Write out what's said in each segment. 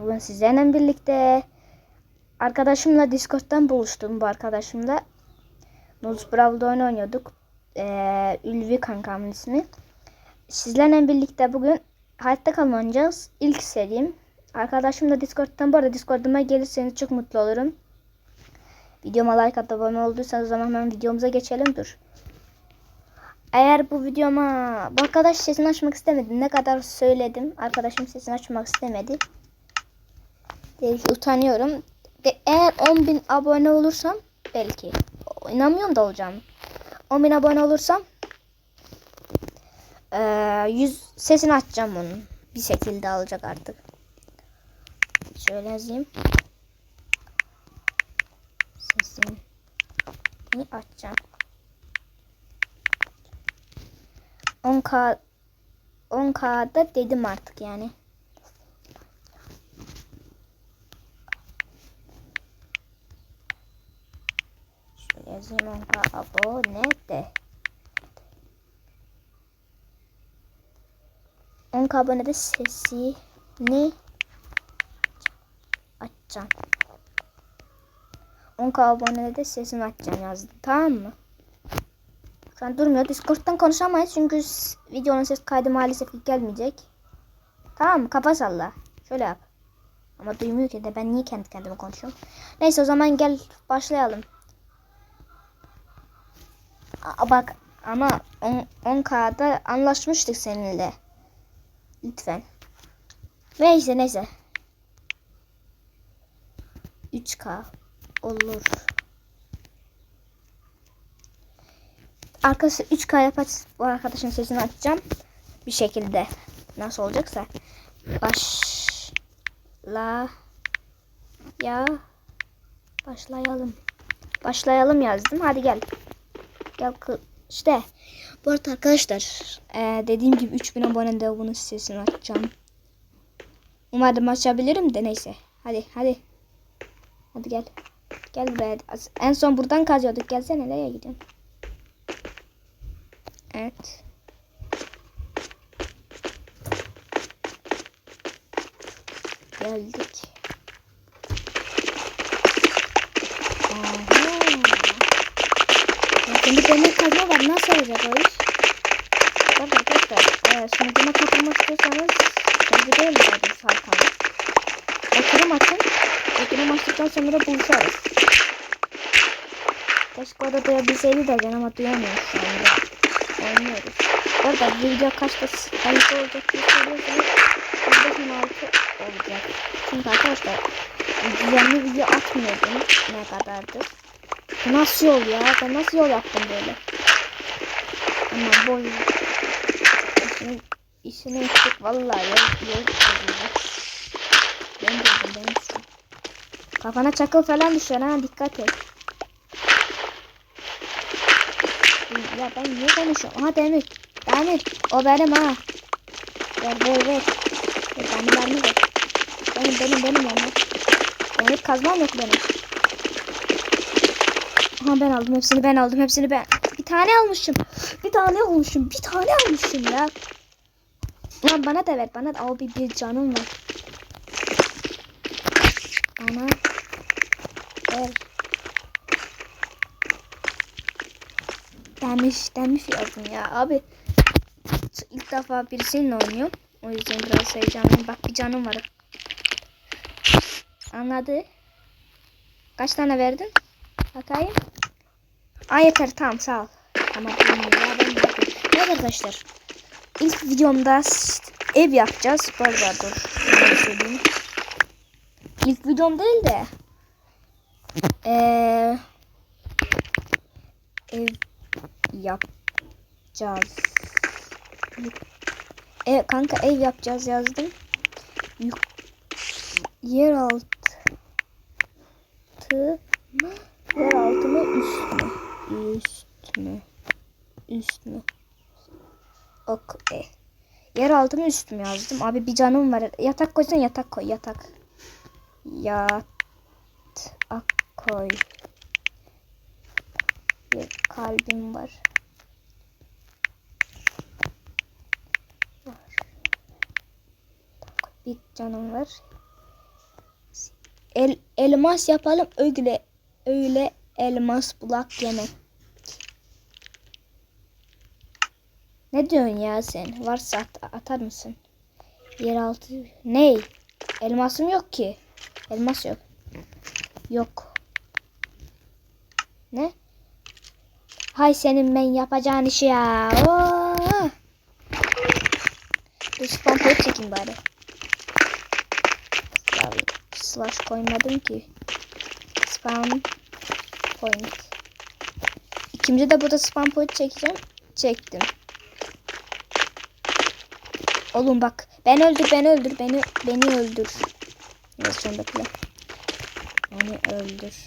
Bugün sizlerle birlikte arkadaşımla Discord'dan buluştum bu arkadaşımla. Nuz Brav'da oyun oynuyorduk. Ee, Ülvi kankamın ismi. Sizlerle birlikte bugün hayatta kalma oynayacağız. İlk serim. Arkadaşımla Discord'dan bu arada Discord'uma gelirseniz çok mutlu olurum. Videoma like atıp abone olduysanız o zaman hemen videomuza geçelim. Dur. Eğer bu videoma bu arkadaş sesini açmak istemedi. Ne kadar söyledim. Arkadaşım sesini açmak istemedi. Belki utanıyorum. De, eğer 10.000 abone olursam belki. İnanmıyorum da olacağım. 10.000 abone olursam eee, yüz sesini açacağım onun. Bir şekilde alacak artık. Şöyle yazayım. Sesini açacağım. 10k 10k'da dedim artık yani. 10k abone de. 10k abonede sesini açacağım. 10k abonede de sesini açacağım yazdım. Tamam mı? Şu an durmuyor. Discord'dan konuşamayız çünkü videonun ses kaydı maalesef gelmeyecek. Tamam mı? Kafa salla. Şöyle yap. Ama duymuyor ki de ben niye kendi kendime konuşuyorum. Neyse o zaman gel başlayalım. Aa, bak ama 10, 10K'da anlaşmıştık seninle. Lütfen. Neyse neyse. 3K olur. Arkadaşlar 3K yapacağız. Bu arkadaşın sesini açacağım. Bir şekilde. Nasıl olacaksa. Başla. Ya. Başlayalım. Başlayalım yazdım. Hadi gel. İşte. Bu arada arkadaşlar. eee, dediğim gibi 3000 abonede bunun sesini açacağım. Umarım açabilirim de neyse. Hadi hadi. Hadi gel. Gel be. En son buradan kazıyorduk. Gelsene nereye gidiyorsun? Evet. Geldik. Aha. Şimdi demir kazma var. Nasıl olacak o iş? Bak arkadaşlar. Eğer sunucuma katılmak istiyorsanız değil zaten Sarkan. Oturum açın. Oturum açtıktan sonra buluşarız. Keşke orada duyabilseydi de ama duyamıyoruz şu anda. Oynuyoruz. Bu video kaçta sayısı olacak diye soruyorsanız 16 olacak. Çünkü arkadaşlar düzenli video atmıyordum ne kadardır. Nasıl yol ya? Ben nasıl yol yaptım böyle? Ama boy işini, işini ettik vallahi yol, yol. Ben buldum ben düştüm. Kafana çakıl falan düşer ha dikkat et. Ya ben niye konuşuyorum? Aha demir. Demir. O benim ha. Ver ver ver. Demirlerimi ver. Benim benim benim yani. Demir kazmam yok benim. Aha ben aldım hepsini ben aldım hepsini ben. Bir tane almışım. Bir tane almışım. Bir tane almışım ya. Lan bana da ver bana da. Abi bir canım var. Bana ver. Demiş, demiş yazdım ya abi. İlk defa birisiyle oynuyorum. O yüzden biraz heyecanlıyım. Bak bir canım var. Anladı. Kaç tane verdin? Bakayım. Aa yeter tamam sağ ol. Tamam tamam ya. Evet arkadaşlar. İlk videomda ev yapacağız. Bu arada dur. söyleyeyim. İlk videom değil de. Eee ev yapacağız. E, kanka ev yapacağız yazdım. Yuk yer altı mı? Yer altı mı üst mü? Üst mü? Üst mü? Ok e. Yer altı mı yazdım. Abi bir canım var. Yatak koysan yatak koy yatak. Yatak koy. Bir kalbim var. Bir canım var. El, elmas yapalım öyle öyle elmas bulak yemek. Ne diyorsun ya sen? Varsa at- atar mısın? Yeraltı ne? Elmasım yok ki. Elmas yok. Yok. Ne? Hay senin ben yapacağın işi ya. Oo. Dur spam point çekeyim bari. Slash koymadım ki. Spam point. İkinci de burada spam point çekeceğim. Çektim. Oğlum bak. Ben öldür, beni öldür, beni beni öldür. Neyse sondakiler. Beni öldür.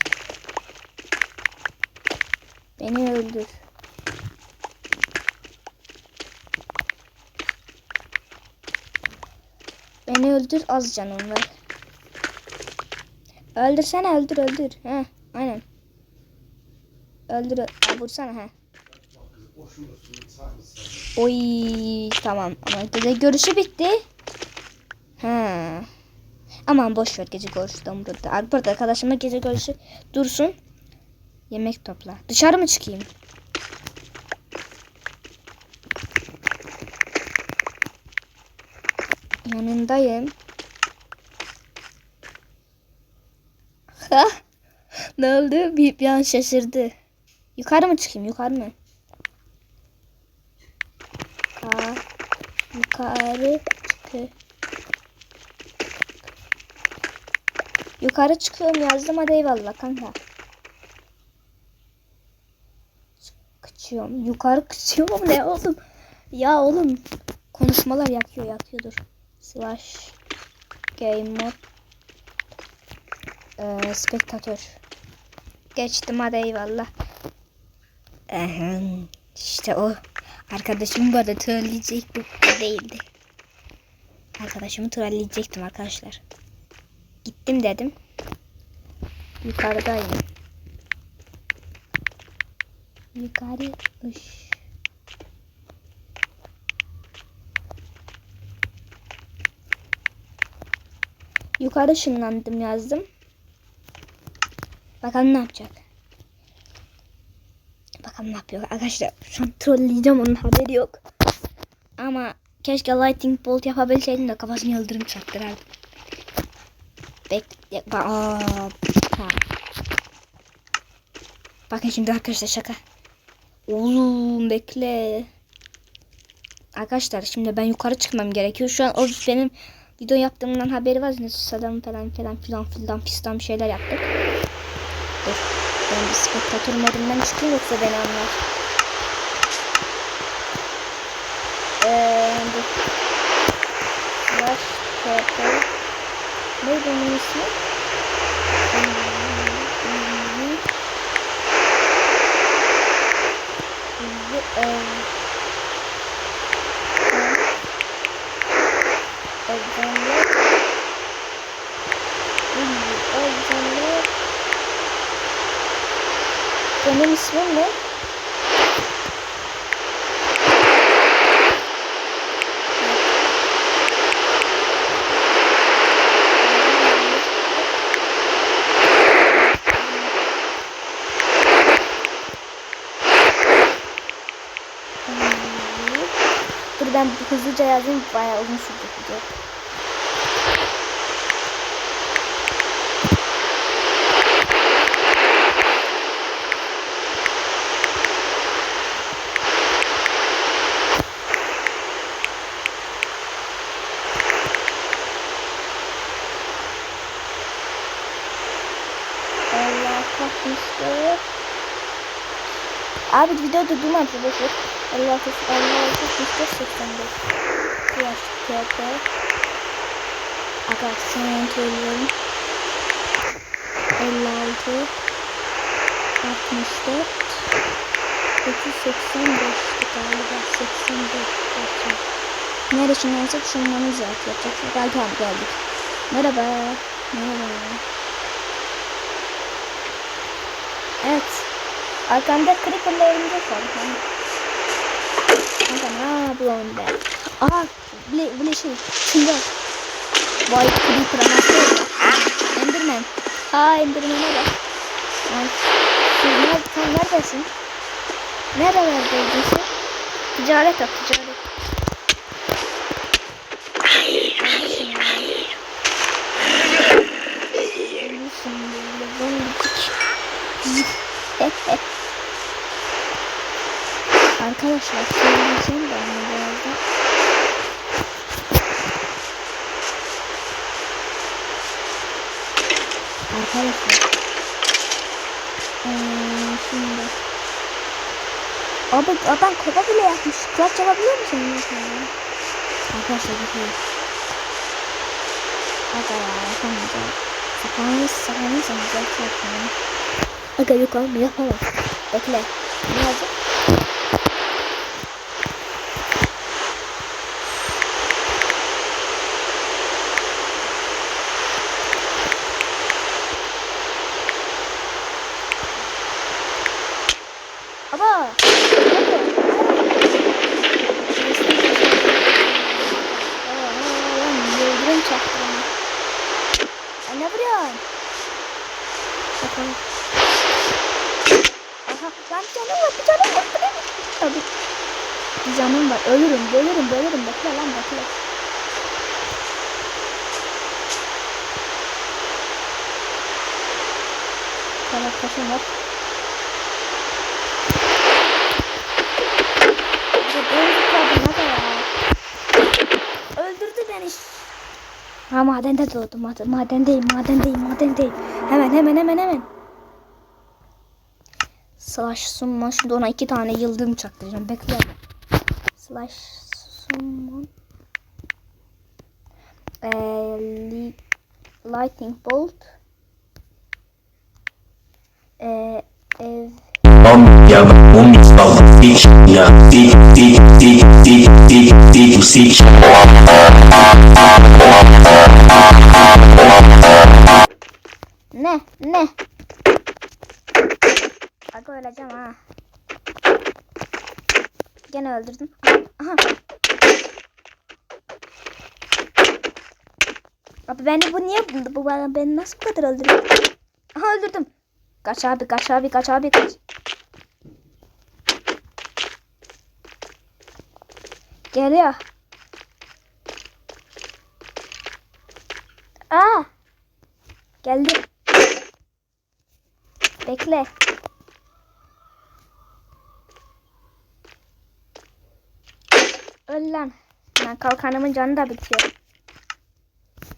Beni öldür. Beni öldür az canım var. Öldürsene öldür öldür. He aynen. Öldür vursana he. Oy tamam ama gece görüşü bitti. Ha. Aman boş ver gece görüşü de umurumda. Burada arkadaşımla gece görüşü dursun. Yemek topla. Dışarı mı çıkayım? Yanındayım. Ha? ne oldu? Bir, bir an şaşırdı. Yukarı mı çıkayım? Yukarı mı? Ka yukarı çıkı. Yukarı çıkıyorum yazdım hadi eyvallah kanka. Kıçıyorum. Yukarı kıçıyorum ne oğlum? Ya oğlum. Konuşmalar yakıyor yakıyordur. Slash game mode ee, spektatör. Geçtim hadi eyvallah. Ahem, işte o. Arkadaşım bu arada trolleyecektim. O değildi. Arkadaşımı trolleyecektim arkadaşlar. Gittim dedim. Yukarıdayım. Yukarı ış. Yukarı ışınlandım yazdım. Bakalım ne yapacak. Bakalım ne yapıyor. Arkadaşlar şu an trolleyeceğim onun haberi yok. Ama keşke lightning bolt yapabilseydim de kafasını yıldırım çaktırardım. Bekle. Ha. Bakın şimdi arkadaşlar şaka. Oğlum bekle. Arkadaşlar şimdi ben yukarı çıkmam gerekiyor. Şu an o benim video yaptığımdan haberi var. Ne salam falan falan filan filan pistan bir şeyler yaptık. Bir spektatör modundan çıkayım yoksa beni anlar. Eee dur. Slash TP. Neydi onun ismi? Özenler. Özenler. Benim ismim ne? Dur ben hızlıca yazayım bayağı uzun sürecek video. Allah kahretsin. Abi videoda şu boşu. Allah kahretsin. Allah kahretsin. 85. Yaş TP. Arkadaşlar söylüyorum. 56 64 985 galiba 85 bakayım. Nerede şunlarsa şunlarımız var. Yapacak. Gel tamam geldik. Merhaba. Merhaba. Evet. Arkamda creeper'la örümcek var. Kanka, ne yapıyorsun be? Aha bile, bile şey. Şimdi Vay creeper'a nasıl oldu? Enderman. Aa indirmene bak. Ay. Sen, sen neredesin? Nerelerdeydin sen? Ticaret yap ticaret. Neredesin ya? Neredesin böyle boncuk? Arkadaşlar söyleyeceğim de onu birazdan. Arkadaşlar. Ee, şimdi. Abi adam kova bile yapmış. Clutch yapabiliyor musun? Arkadaşlar bakayım. Aga ya yapamayacağım. Sakalımız sakalımız olacak yapmayalım. Aga yok abi yapamam. Bekle. Ne olacak? Aba. Yıldırım çaktı bana. Ay ne vuruyorsun? Bakalım. Aha lan bir canım var bir canım var. Tabii. Bir canım var. Ölürüm ölürüm ölürüm. Bekle lan bekle. Tamam taşım var. Öldürdü beni. Ha madende doğdum. Maden, madendeyim, madendeyim, madendeyim. Hemen, hemen, hemen, hemen. Slash summon. Şimdi ona iki tane yıldırım çaktıracağım. Bekle. Slash summon. Ee, li, lightning bolt. Ee, ev Om ya um bal dik ya dik dik dik dik dik dik sik Ne? Ne? Aga öleceğim ha. Gene öldürdüm. Aha. Abi beni bu niye buldu? Bu bana beni nasıl bu kadar öldürdü? Aha öldürdüm. Kaç abi kaç abi kaç abi kaç. Geliyor. Aa. Geldi. Bekle. Lan. Lan kalkanımın canı da bitiyor.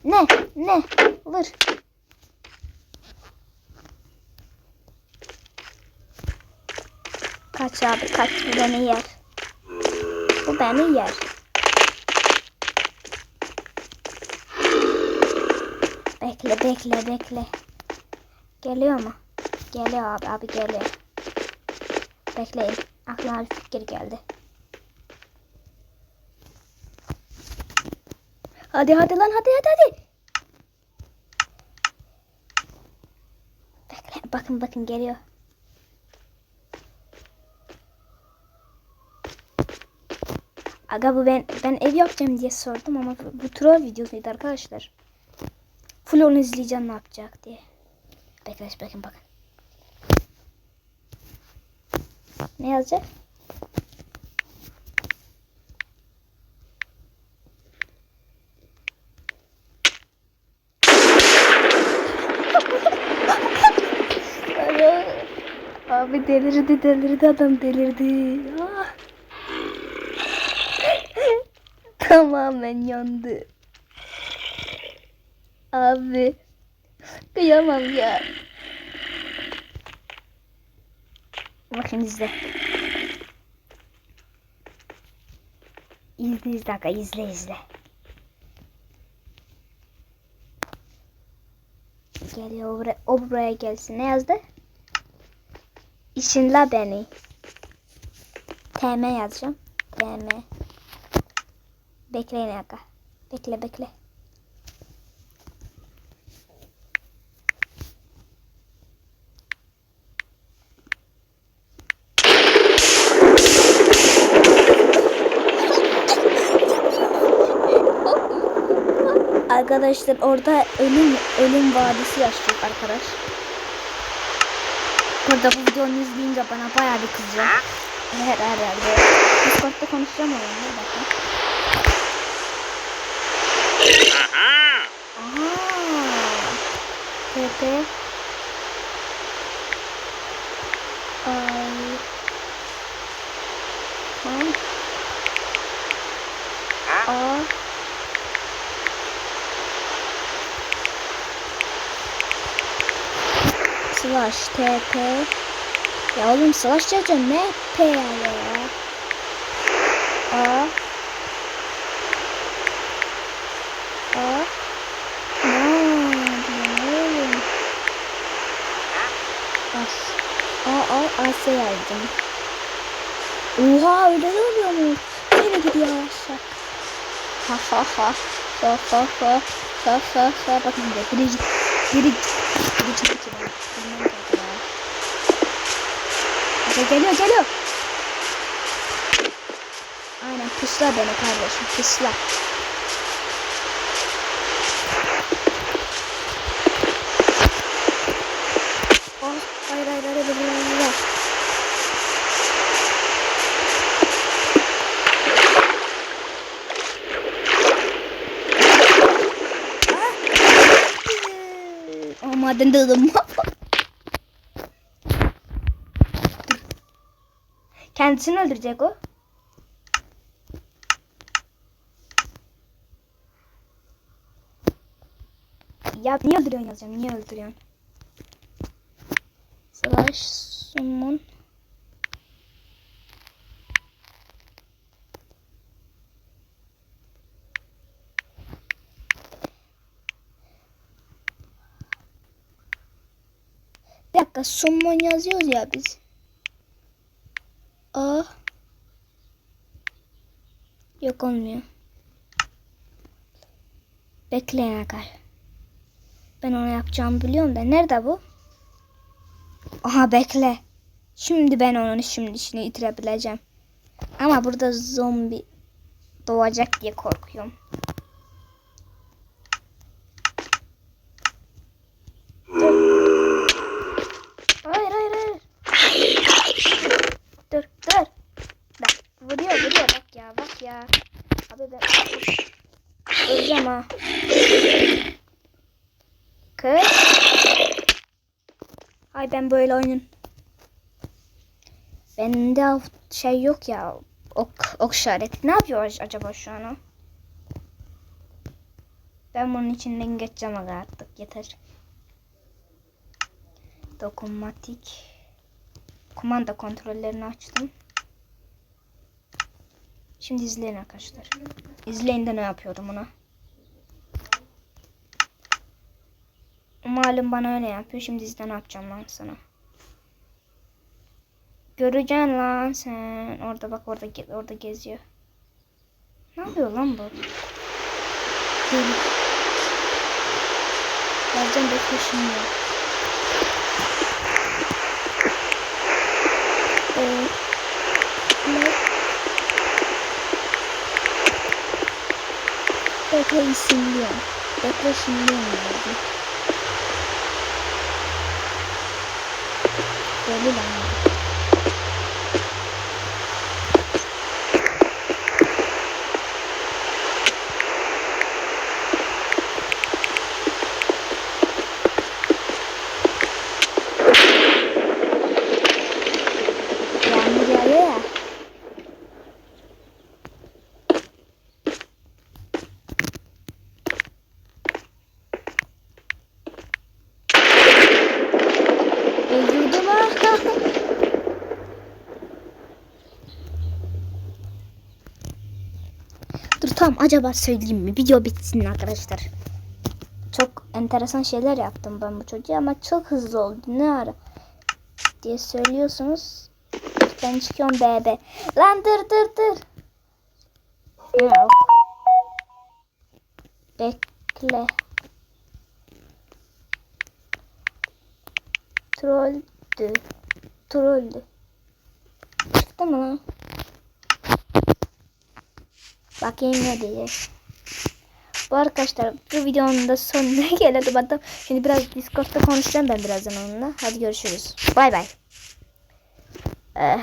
Ne? Ne? Vur. Kaç abi kaç. Bu beni yer. Bu beni yer. Bekle bekle bekle. Geliyor mu? Geliyor abi abi geliyor. Bekleyin. Aklıma bir fikir geldi. Hadi hadi lan hadi hadi hadi. Bekle bakın bakın geliyor. Aga bu ben ben ev yapacağım diye sordum ama bu, bu troll videosuydu arkadaşlar. Full onu izleyeceğim ne yapacak diye. Bekle bakın bakın. Ne yazacak? Abi delirdi delirdi adam delirdi. Ah. Tamamen yandı. Abi. Kıyamam ya. Bakın izle. İzle izle aga izle izle. Geliyor o buraya, o buraya gelsin. Ne yazdı? İşinla beni. TM yazacağım. TM. Bekleyin aga. Bekle bekle. Arkadaşlar orada ölüm ölüm vadisi yaşayacak arkadaş. Burada bu videonu izleyince bana bayağı bir kızacak. Her herhalde. Discord'da konuşacağım onunla bakın. Aha. TP. Ay. Ha. A. Slash TP. Ya oğlum slash yazacağım ne P ya ya. A. A. A A A yazdım. Oha öyle de oluyor mu? Nereye gidiyor aşağı? Ha ha ha. Ha ha ha. Ha ha ha. Bakın bir biri biri biri çok içi var. Bilmem ne ya. Hadi geliyor geliyor. Aynen pusla beni kardeşim pusla. Oh, hayır hayır hayır hayır hayır. Maden dedim. Kendisini öldürecek o. Ya niye öldürüyorsun yazacağım? Niye öldürüyorsun? Slash summon. Bir dakika summon yazıyoruz ya biz. A. Yok olmuyor. Bekleyin arkadaşlar. Ben onu yapacağımı biliyorum da nerede bu? Aha bekle. Şimdi ben onun şimdi işini itirebileceğim. Ama burada zombi doğacak diye korkuyorum. Dur. Hayır hayır hayır. Dur dur. Bak vuruyor vuruyor bak ya bak ya. Abi ben öleceğim ha. Kız. Ay ben böyle oyun. Bende şey yok ya. Ok, ok işareti. Ne yapıyor acaba şu an o? Ben bunun içinden geçeceğim artık. Yeter. Dokunmatik. Kumanda kontrollerini açtım. Şimdi izleyin arkadaşlar. İzleyin de ne yapıyorum ona. Malum bana öyle yapıyor. Şimdi izle ne yapacağım lan sana. Göreceksin lan sen. Orada bak orada orada geziyor. Ne yapıyor lan bu? Bazen de koşmuyor. Ee, ne? Bekle isimliyorum. Bekle isimliyorum lazım. Deli lan. bu. Yağmur yağıyor ya. Öldürdüm ha. Dur tamam acaba söyleyeyim mi? Video bitsin arkadaşlar. Çok enteresan şeyler yaptım ben bu çocuğa ama çok hızlı oldu. Ne ara diye söylüyorsunuz. Ben çıkıyorum bebe. Lan dur dur dur. Yok. Bekle. Trolldü. Trolldü. Çıktı mı lan? Bakayım ne diye. Bu arkadaşlar bu videonun da sonuna gelelim. Hatta şimdi biraz Discord'da konuşacağım ben birazdan onunla. Hadi görüşürüz. Bay bay. Eh,